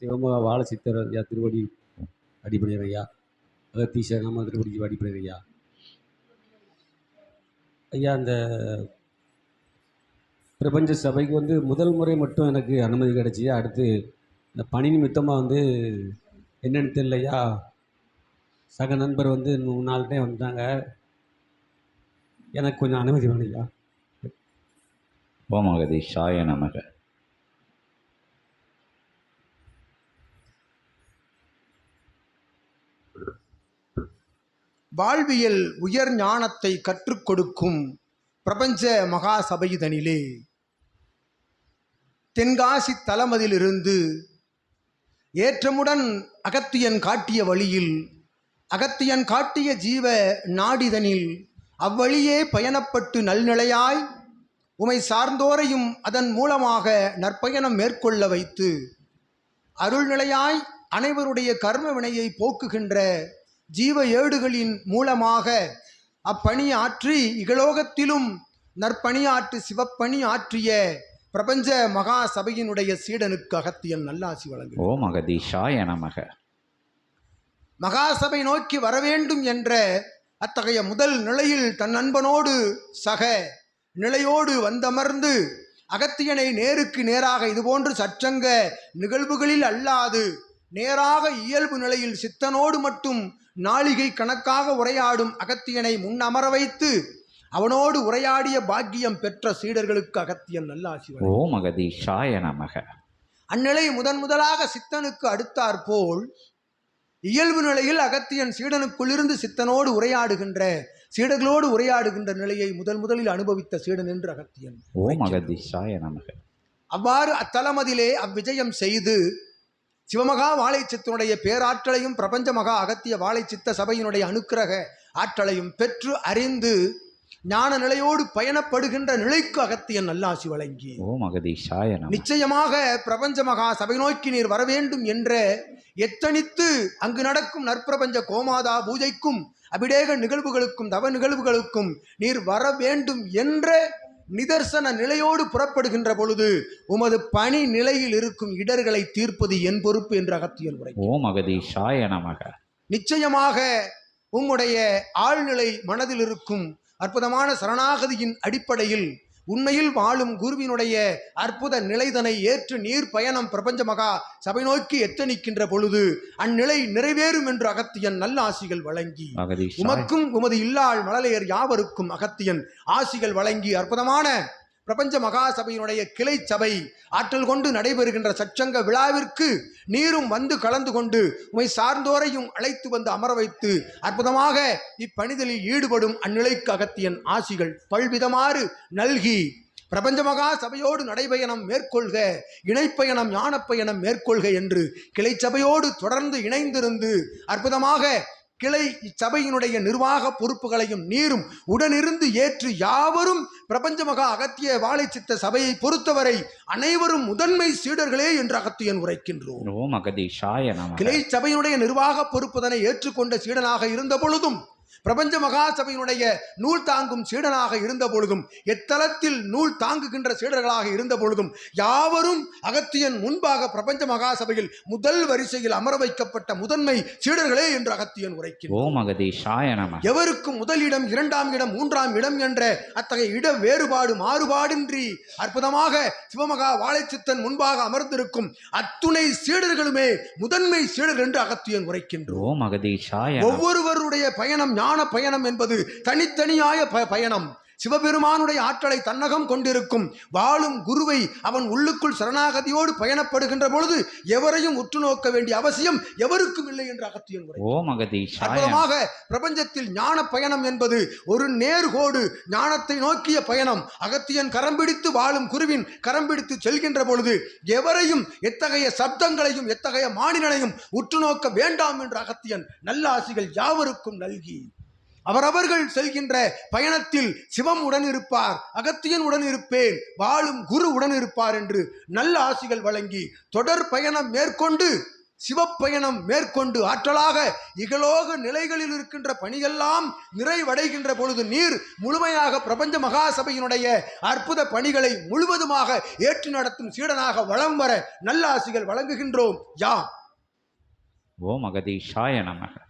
சிவமகா வாழ சித்தர் ஐயா திருவடி அடிப்படையர் ஐயா அகத்தீச நாம திருவடி அடிப்படையர் ஐயா ஐயா அந்த பிரபஞ்ச சபைக்கு வந்து முதல் முறை மட்டும் எனக்கு அனுமதி கிடச்சி அடுத்து இந்த பணி நிமித்தமாக வந்து என்னென்னு தெரியலையா? சக நண்பர் வந்து மூணு நாள் டைம் வந்துட்டாங்க எனக்கு கொஞ்சம் அனுமதி வேணும் ஐயா ஓம் அகதீஷாய நமக. வாழ்வியல் உயர் ஞானத்தை கற்றுக் கொடுக்கும் பிரபஞ்ச மகாசபைதனிலே. தென்காசி தலமதிலிருந்து ஏற்றமுடன் அகத்தியன் காட்டிய வழியில் அகத்தியன் காட்டிய ஜீவ நாடிதனில் அவ்வழியே பயணப்பட்டு நல்நிலையாய் உமை சார்ந்தோரையும் அதன் மூலமாக நற்பயணம் மேற்கொள்ள வைத்து அருள்நிலையாய் அனைவருடைய கர்ம வினையை போக்குகின்ற ஜீவ ஏடுகளின் மூலமாக அப்பணி ஆற்றி இகலோகத்திலும் நற்பணியாற்று சிவப்பணி ஆற்றிய பிரபஞ்ச மகா சபையினுடைய சீடனுக்கு அகத்தியன் நல்லாசி வழங்கு ஓம் அகதீஷாய நமக. மகாசபை நோக்கி வரவேண்டும் என்ற அத்தகைய முதல் நிலையில் தன் நண்பனோடு சக நிலையோடு வந்தமர்ந்து அகத்தியனை நேருக்கு நேராக இதுபோன்று சற்றங்க நிகழ்வுகளில் அல்லாது நேராக இயல்பு நிலையில் சித்தனோடு மட்டும் நாளிகை கணக்காக உரையாடும் அகத்தியனை முன்னமர வைத்து அவனோடு உரையாடிய பாக்கியம் பெற்ற சீடர்களுக்கு அகத்தியன் நல்லாசி வழங்கு. ஓம் அகதீஷாய நமக. அந்நிலை முதன் முதலாக சித்தனுக்கு அடுத்தாற்போல் இயல்பு நிலையில் அகத்தியன் சீடனுக்குள்ளிருந்து சித்தனோடு உரையாடுகின்ற சீடர்களோடு உரையாடுகின்ற நிலையை முதல் முதலில் அனுபவித்த சீடன் என்று அகத்தியன் ஓம் அகதீஷாய நமக. அவ்வாறு அத்தலமதிலே அவ்விஜயம் செய்து சிவமகா வாழைச்சித்தனுடைய பேராற்றலையும் பிரபஞ்ச மகா அகத்திய வாழைச்சித்த சபையினுடைய அனுக்கிரக ஆற்றலையும் பெற்று அறிந்து ஞான நிலையோடு பயணப்படுகின்ற நிலைக்கு அகத்தியன் நல்லாசி வழங்கி. ஓம் அகதீஷாய நிச்சயமாக பிரபஞ்ச மகா சபை நோக்கி நீர் வர வேண்டும் என்ற எத்தனித்து அங்கு நடக்கும் நற்பிரபஞ்ச கோமாதா பூஜைக்கும் அபிடேக நிகழ்வுகளுக்கும் தவ நிகழ்வுகளுக்கும் நீர் வர வேண்டும் என்ற நிதர்சன நிலையோடு புறப்படுகின்ற பொழுது உமது பணி நிலையில் இருக்கும் இடர்களை தீர்ப்பது என் பொறுப்பு என்று அகத்தியல் உரை ஓம் அகதீஷாய நமக. நிச்சயமாக உம்முடைய ஆழ்நிலை மனதில் இருக்கும் அற்புதமான சரணாகதியின் அடிப்படையில் உண்மையில் வாழும் குருவினுடைய அற்புத நிலைதனை ஏற்று நீர் பயணம் பிரபஞ்ச மகா சபை நோக்கி எத்தனிக்கின்ற பொழுது அந்நிலை நிறைவேறும் என்று அகத்தியன் நல்ல ஆசிகள் வழங்கி உமக்கும் உமது இல்லாள் மழலையர் யாவருக்கும் அகத்தியன் ஆசிகள் வழங்கி அற்புதமான பிரபஞ்ச மகாசபையினுடைய கிளை சபை ஆற்றல் கொண்டு நடைபெறுகின்ற சச்சங்க விழாவிற்கு நீரும் வந்து கலந்து கொண்டு உமை சார்ந்தோரையும் அழைத்து வந்து அமர வைத்து அற்புதமாக இப்பணிதலில் ஈடுபடும் அந்நிலைக்கு அகத்தியன் ஆசிகள் பல்விதமாறு நல்கி பிரபஞ்ச மகா சபையோடு நடைபயணம் மேற்கொள்க இணைப்பயணம் ஞானப்பயணம் மேற்கொள்க என்று கிளை சபையோடு தொடர்ந்து இணைந்திருந்து அற்புதமாக கிளை இச்சபையினுடைய நிர்வாக பொறுப்புகளையும் நீரும் உடனிருந்து ஏற்று யாவரும் பிரபஞ்ச மகா அகத்திய வாழைச்சித்த சபையை பொறுத்தவரை அனைவரும் முதன்மை சீடர்களே என்று அகத்தியன் உரைக்கின்றோம். கிளை சபையினுடைய நிர்வாக பொறுப்புதனை ஏற்றுக்கொண்ட சீடனாக இருந்த பொழுதும் பிரபஞ்ச மகா சபையினுடைய நூல் தாங்கும் சீடனாக இருந்த பொழுதும் எத்தலத்தில் நூல் தாங்குகின்ற சீடர்களாக இருந்த பொழுதும் யாவரும் அகத்தியன் முன்பாக பிரபஞ்ச மகா சபையில் முதல் வரிசையில் அமர வைக்கப்பட்ட முதன்மை சீடர்களே என்று அகத்தியன் நமக எவருக்கும் முதல் இடம் இரண்டாம் இடம் மூன்றாம் இடம் என்ற அத்தகைய இட வேறுபாடு மாறுபாடின்றி அற்புதமாக சிவமகா வாழைச்சித்தன் முன்பாக அமர்ந்திருக்கும் அத்துணை சீடர்களுமே முதன்மை சீடர் என்று அகத்தியன் உரைக்கின்றோம் ஒவ்வொருவருடைய பயணம் ஞான பயணம் என்பது தனித்தனியாய ப- பயணம். சிவபெருமானுடைய ஆற்றலை தன்னகம் கொண்டிருக்கும். வாழும் குருவை அவன் உள்ளுக்குள் சரணாகதியோடு பயணப்படுகின்ற பொழுது எவரையும் உற்று நோக்க வேண்டிய அவசியம் எவருக்கும் இல்லை என்று அகத்தியன் உரை. அற்புதமாக பிரபஞ்சத்தில் ஞான பயணம் என்பது ஒரு நேர்கோடு ஞானத்தை நோக்கிய பயணம். அகத்தியன் கரம் பிடித்து வாழும் குருவின் கரம் பிடித்து செல்கின்ற பொழுது எவரையும் எத்தகைய சப்தங்களையும் எத்தகைய மாநிலனையும் உற்று நோக்க வேண்டாம் என்று அகத்தியன் நல்ல ஆசிகள் யாவருக்கும் நல்கி. அவரவர்கள் செல்கின்ற பயணத்தில் சிவம் உடன் இருப்பார் அகத்தியன் உடன் இருப்பேன் வாழும் குரு உடன் இருப்பார் என்று நல்ல ஆசிகள் வழங்கி தொடர் பயணம் மேற்கொண்டு சிவப்பயணம் மேற்கொண்டு ஆற்றலாக இகலோக நிலைகளில் இருக்கின்ற பணியெல்லாம் நிறைவடைகின்ற பொழுது நீர் முழுமையாக பிரபஞ்ச மகாசபையினுடைய அற்புத பணிகளை முழுவதுமாக ஏற்று நடத்தும் சீடனாக வளம் வர நல்ல ஆசிகள் வழங்குகின்றோம். யாம்? ஓம் அகதீஷாய நமக.